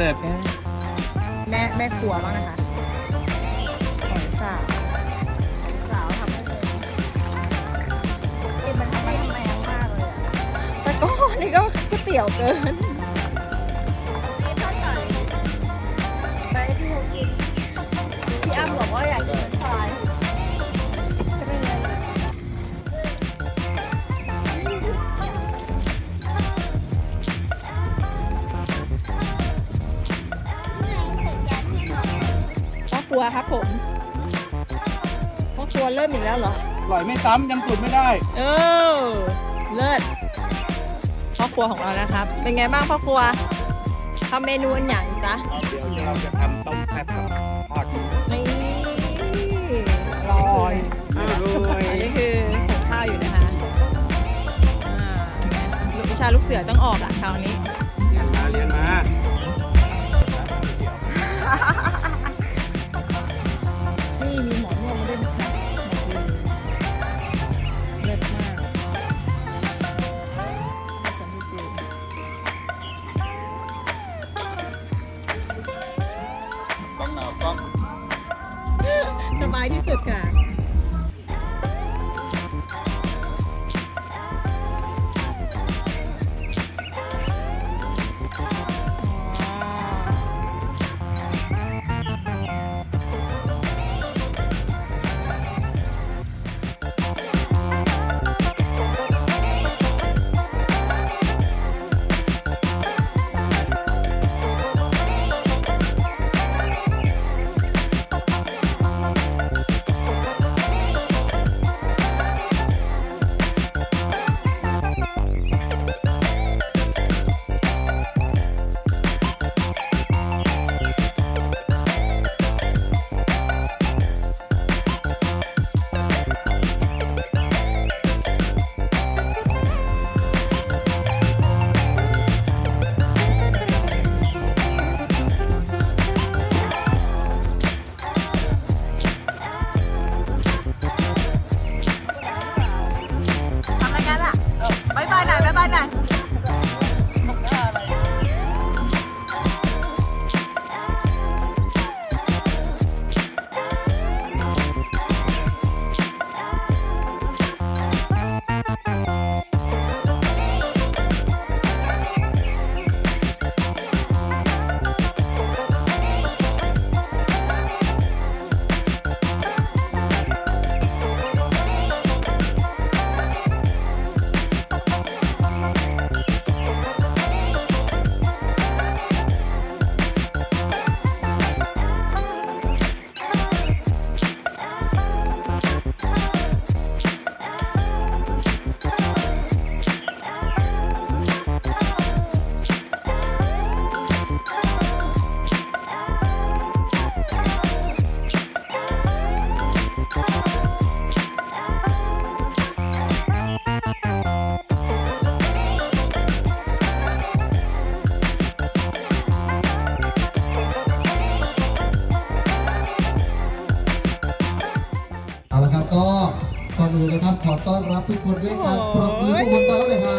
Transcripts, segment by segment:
เสิร์ฟแค่แม่แม่ครัวบ้างนะคะของสาวสาวทำให้เลยกินมันทำไมแมงมากเลยอะแต่ก็นี่ก็ก๋วยเตี๋ยวเกิน ครัวครับผมพ่อครัวเริ่มอีกแล้วเหรออร่อยไม่ซ้ำยังสุดไม่ได้ เออ เลิศพ่อครัวของเรานะครับ เป็นไงบ้างพ่อครัวทำเมนูอันอย่างจ๊ะเดี๋ยวเราจะทำต้มแซ่บกับทอดนี่อร่อยอร่อยอันนี้คือหุงข้าวอยู่นะคะอ่าลูกวิชาลูกเสือต้องออกละคราวนี้ เรียนมาเรียนมา ขอต้อนรับทุกคนด้วยการปรบมือทุกคนต้อนรับเลยครั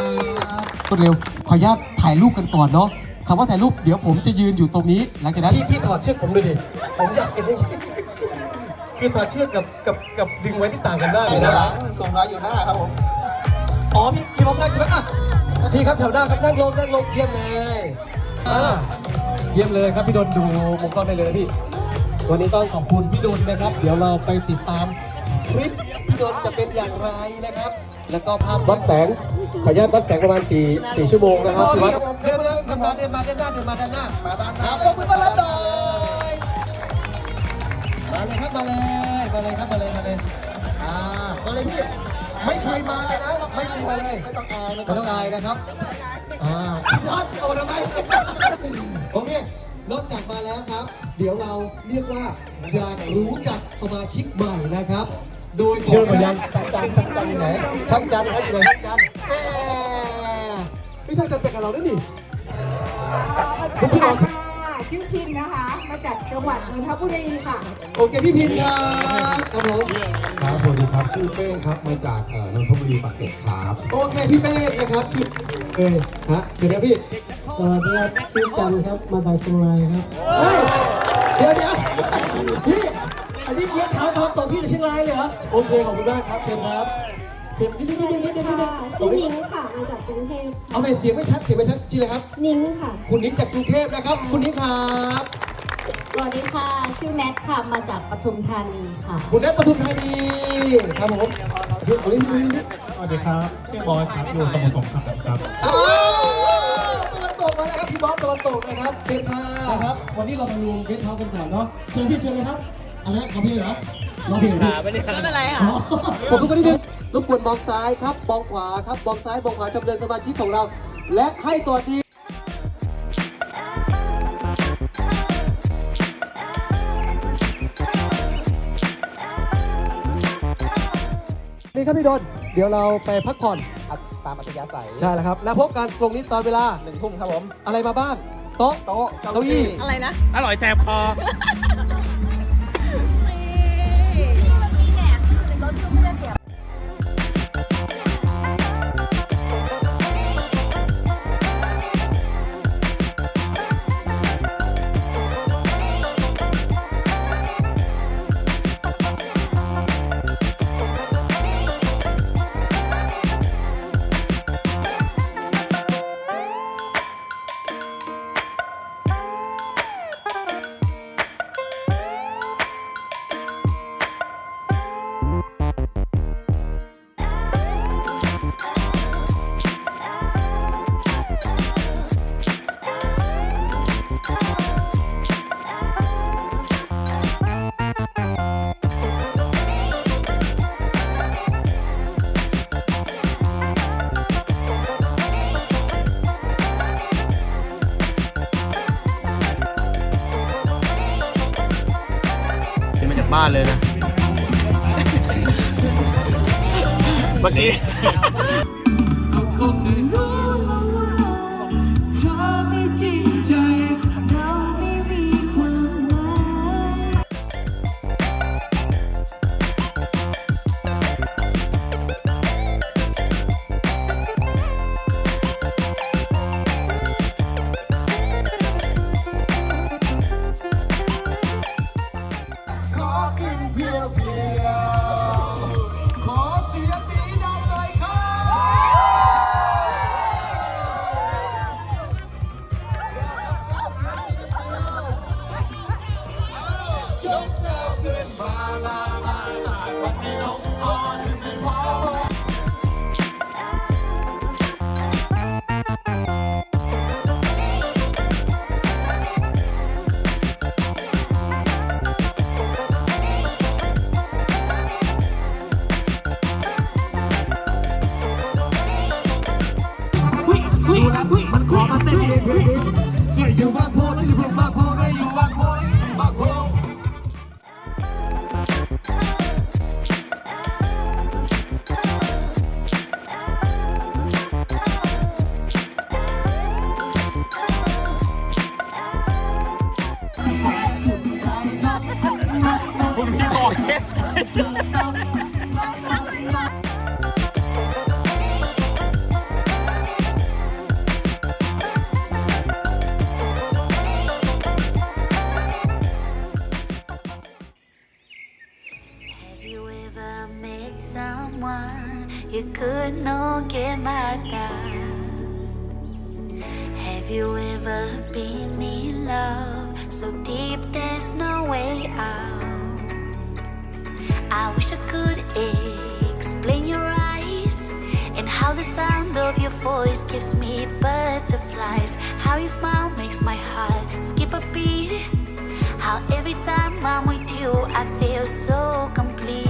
บรวดเร็วขออนุญาตถ่ายรูปกันก่อนเนาะคำว่าถ่ายรูปเดี๋ยวผมจะยืนอยู่ตรงนี้ หลังจากนั้นพี่พี่ถอดเชือกผมเลยดิผมอยากเห็นจริงๆคือถอดเชือกกับกับกับดึงไว้ที่ต่างกันได้เลยนะส่งน้อยอยู่หน้าครับผมอ๋อพี่พี่พร้อมนั่งใช่ไหมอะพี่ครับแถวหน้าครับนั่งลงนั่งลงเยี่ยมเลยอ่าเยี่ยมเลยครับพี่ดนดูมุมกล้องได้เลยนะพี่วันนี้ต้องขอบคุณพี่ดนนะครับ เดี๋ยวเราไปติดตาม คลิปพี่ดนจะเป็นอย่างไรนะครับ แล้วก็ภาพวัดแสงขออนุญาตวัดแสงประมาณ4 4ชั่วโมงนะครับที่วัดเดินมาเดินมาเดินมาเดินมาเดินมาด้านหน้ามาด้านหคน้ารับขอบคุณต้อนรับหน่อยมาเลยครับมาเลยมาเลยครับมาเลยมาเลยอ่ามาเลยพี่ไม่เคยมาเลยนะไม่เคยมาเลยไม่ต้องอายไม่ต้องอายนะครับอ่าช็อตโอ้ทำไมโอเคนอกจากมาแล้วครับ เดี๋ยวเราเรียกว่าอยากรู้จักสมาชิกใหม่นะครับโดยขอพยานจัดจานจัดจานอยู่ไหนช่างจันทร์ครับอยู่ไหนช่างจันทร์แหมพี่ช่างจันทร์เป็นกับเราด้วยนี่คุณพี่น้องค่ะชื่อพิมนะคะ มาจากจังหวัดนนทบุรีค่ะ โอเคพี่พินครับครับผมครับสวัสดีครับชื่อเป้ครับมาจากเอ่อนนทบุรีปากเกร็ดครับโอเคพี่เป้นะครับชื่อเอ้ยฮะเดี๋ยวนะพี่สวัสดีครับชื่อจันครับมาจากเชียงรายครับเฮ้ยเดี๋ยวเดี๋ยวพี่ อันนี้เชียงขาวทองตกพี่จากเชียงรายเลยเหรอโอเคขอบคุณมากครับเชิญครับเสียงนิดนิดนิดนิดนิดนิดค่ะชื่อนิ้งค่ะ มาจากกรุงเทพเอาไปเสียงไม่ชัดเสียงไม่ชัดชื่ออะไรครับ นิ้งค่ะ คุณนิ้งจากกรุงเทพนะครับ คุณนิ้งครับสวัสดีค่ะ ชื่อแนทค่ะ มาจากปทุมธานีค่ะ คุณแนทปทุมธานีครับผมเดี๋ยวคนนี้คนนี้สวัสดีครับชื่อบอยครับอยู่สมุทรสงครามครับอ้าวตะวันตกมาแล้วครับพี่บอสตะวันตกนะครับเชิญค่ะนะครับ วันนี้เรามารวมเกสเฮาส์กันก่อนเนาะเชิญพี่เชิญเลยครับ อะไรนะขอพี่เหรอร้องเพลงเหรอขาพี่ไม่ได้ไม่เป็นไรค่ะอ๋อผมทุกคนนิดนึงรบกวนมองซ้ายครับ มองขวาครับ มองซ้าย มองขวาจำเริญสมาชิกของเรา และให้สวัสดีนี่ครับพี่ดน เดี๋ยวเราไปพักผ่อน ตามอัธยาศัยใช่แล้วครับ แล้วพบกันตรงนี้ตอนเวลา หนึ่งทุ่มครับผม อะไรมาบ้าง โต๊ะ โต๊ะเก้าอี้ อะไรนะ อร่อยแสบคอ เมื่อกี้ ขอกินเพียวเพียว there's no way out? I wish I could explain your eyes and how the sound of your voice gives me butterflies. How your smile makes my heart skip a beat. How every time I'm with you, I feel so complete.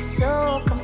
So complete.